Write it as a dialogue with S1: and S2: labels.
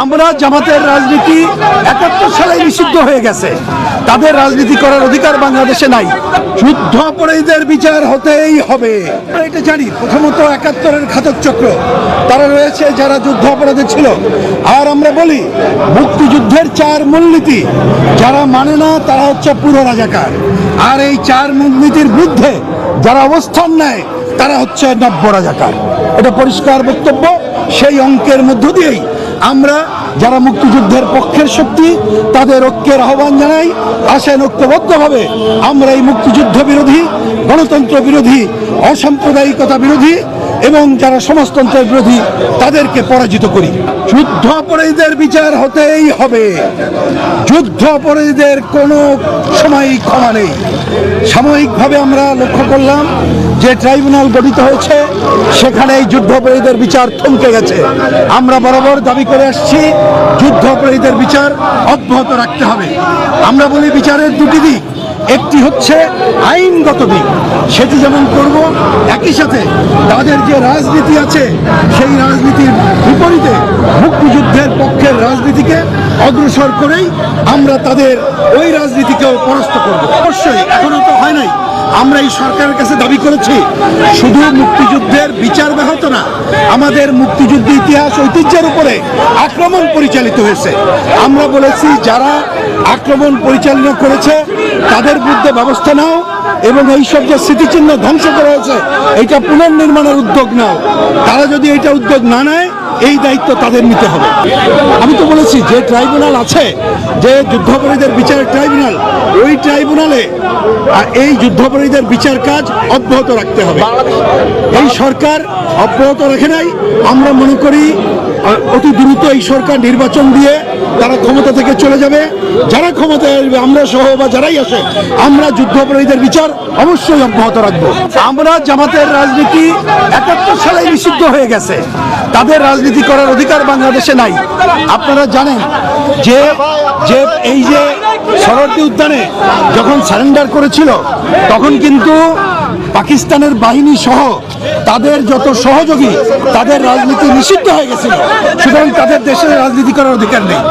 S1: আমরা জামাতের রাজনীতি একাত্তর সালে নিষিদ্ধ হয়ে গেছে। তাদের রাজনীতি করার অধিকার বাংলাদেশে নাই। যুদ্ধ অপরাধীদের বিচার হতেই হবে। আমরা এটা জানি। প্রথমত একাত্তরের ঘাতক চক্র। তারা রয়েছে যারা যুদ্ধ অপরাধী ছিল। আর আমরা বলি, মুক্তিযুদ্ধের চার মূলনীতি। যারা মানে না, তারা হচ্ছে পুরো রাজাকার। আর এই চার মূলনীতির বিরুদ্ধে যারা অবস্থান নেয়, তারা হচ্ছে নব্য রাজাকার। এটা পরিষ্কার বক্তব্য। সেই অঙ্কের মধ্য দিয়েই আমরা যারা মুক্তিযুদ্ধের পক্ষের শক্তি, তাদের ঐক্যের আহ্বান জানাই, আসেন ঐক্যবদ্ধভাবে। আমরা এই মুক্তিযুদ্ধ বিরোধী, গণতন্ত্র বিরোধী, অসাম্প্রদায়িকতা বিরোধী এবং যারা সমাজতন্ত্রের বিরোধী, তাদেরকে পরাজিত করি। যুদ্ধ অপরাধীদের বিচার হতেই হবে। যুদ্ধ অপরাধীদের কোনো সময় ক্ষমা নেই। সাময়িকভাবে আমরা লক্ষ্য করলাম যে ট্রাইব্যুনাল গঠিত হয়েছে, সেখানে এই যুদ্ধ অপরাধীদের বিচার থমকে গেছে। আমরা বরাবর দাবি করে আসছি, যুদ্ধ অপরাধীদের বিচার অব্যাহত রাখতে হবে। আমরা বলি বিচারের দুটি দিক। একটি হচ্ছে আইনগত দিক। সেটি যেমন করব, একই সাথে তাদের যে রাজনীতি আছে, সেই রাজনীতির বিপরীতে মুক্তিযুদ্ধের পক্ষের রাজনীতিকে অগ্রসর করেই আমরা তাদের ওই রাজনীতিকেও পরাস্ত করব। অবশ্যই এখনও তো হয় নাই। আমরা এই সরকারের কাছে দাবি করেছি, শুধু মুক্তিযুদ্ধের বিচার আমাদের মুক্তিযুদ্ধ ইতিহাস ঐতিহ্যের উপরে আক্রমণ পরিচালিত হয়েছে। আমরা বলেছি, যারা আক্রমণ পরিচালনা করেছে, তাদের বিরুদ্ধে ব্যবস্থা নাও এবং এইসব যে স্মৃতিচিহ্ন ধ্বংস করা হয়েছে, এটা পুনর্নির্মাণের উদ্যোগ নাও। তারা যদি এটা উদ্যোগ না নেয় এই দায়িত্ব তাদের নিতে হবে। আমি তো বলেছি, যে ট্রাইব্যুনাল আছে, যে যুদ্ধাপরাধীদের বিচারের ট্রাইব্যুনাল, ওই ট্রাইব্যুনালে এই যুদ্ধাপরাধীদের বিচার কাজ অব্যাহত রাখতে হবে। এই সরকার অব্যাহত রাখে নাই। আমরা মনে করি অতি দ্রুত এই সরকার নির্বাচন দিয়ে তারা ক্ষমতা থেকে চলে যাবে, যারা ক্ষমতায় আসবে, আমরা সহ বা যারাই আসে, আমরা যুদ্ধাপরাধীদের বিচার অবশ্যই অব্যাহত রাখব। আমরা জামাতের রাজনীতি একাত্তর সালে নিষিদ্ধ হয়ে গেছে। তাদের রাজনীতি করার অধিকার বাংলাদেশে নাই। আপনারা জানেন যে যে এই যে সরদ্দি উদ্যানে যখন সারেন্ডার করেছিল, তখন কিন্তু পাকিস্তানের বাহিনী সহ তাদের যত সহযোগী, তাদের রাজনীতি নিষিদ্ধ হয়ে গেছিল। সুতরাং তাদের দেশের রাজনীতি করার অধিকার নেই।